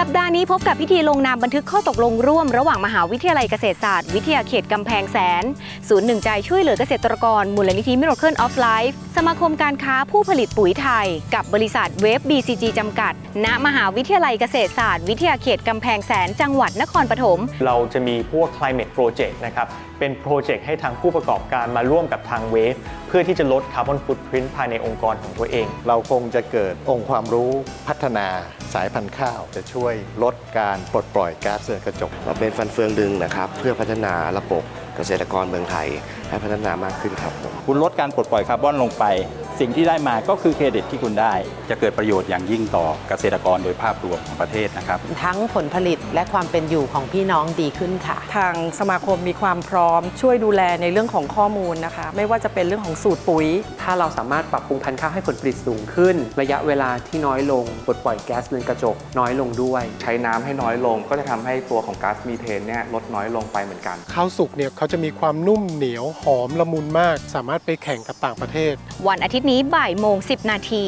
สัปดาห์นี้พบกับพิธีลงนามบันทึกข้อตกลงร่วมระหว่างมหาวิทยาลัยเกษตรศาสตร์ วิทยาเขตกำแพงแสน ศูนย์หนึ่งใจช่วยเหลือเกษตรกร มูลนิธิ Miracle of Life สมาคมการค้าผู้ผลิตปุ๋ยไทย กับบริษัทเวฟ BCG จำกัด ณมหาวิทยาลัยเกษตรศาสตร์ วิทยาเขตกำแพงแสนจังหวัดนครปฐมเราจะมีพวก climate project นะครับเป็นโปรเจกต์ให้ทางผู้ประกอบการมาร่วมกับทางเวฟเพื่อที่จะลดคาร์บอนฟุตพิ้นภายในองค์กรของตัวเอง เราคงจะเกิดองค์ความรู้พัฒนาสายพันธุ์ข้าวจะช่วยลดการปลดปล่อยก๊าซเรือนกระจกเราเป็นฟันเฟืองดึงนะครับ เพื่อพัฒนาระบบเกษตรกรเมืองไทย ให้พัฒนามากขึ้นครับผม คุณลดการปลดปล่อยคาร์บอนลงไป สิ่งที่ได้มาก็คือเครดิตที่คุณได้ จะเกิดประโยชน์อย่างยิ่งต่อเกษตรกรโดยภาพรวมของประเทศนะครับ ทั้งผลผลิตและความเป็นอยู่ของพี่น้องดีขึ้นค่ะ ทางสมาคมมีความพร้อมช่วยดูแลในเรื่องของข้อมูลนะคะ ไม่ว่าจะเป็นเรื่องของสูตรปุ๋ย ถ้าเราสามารถปรับปรุงพันธุ์ข้าวให้ผลผลิตสูงขึ้น ระยะเวลาที่น้อยลงปลดปล่อยแก๊สเรือนกระจกน้อยลงด้วย ใช้น้ำให้น้อยลง ก็จะทำให้ตัวของก๊าซมีเทนเนี่ยลดน้อยลงไปเหมือนกันข้าวสุกเนี่ยเขาจะมีความนุ่มเหนียวหอมละมุนมาก สามารถไปแข่งกับต่างประเทศ วันอาทิตย์นี้บ่ายโมง 10 นาที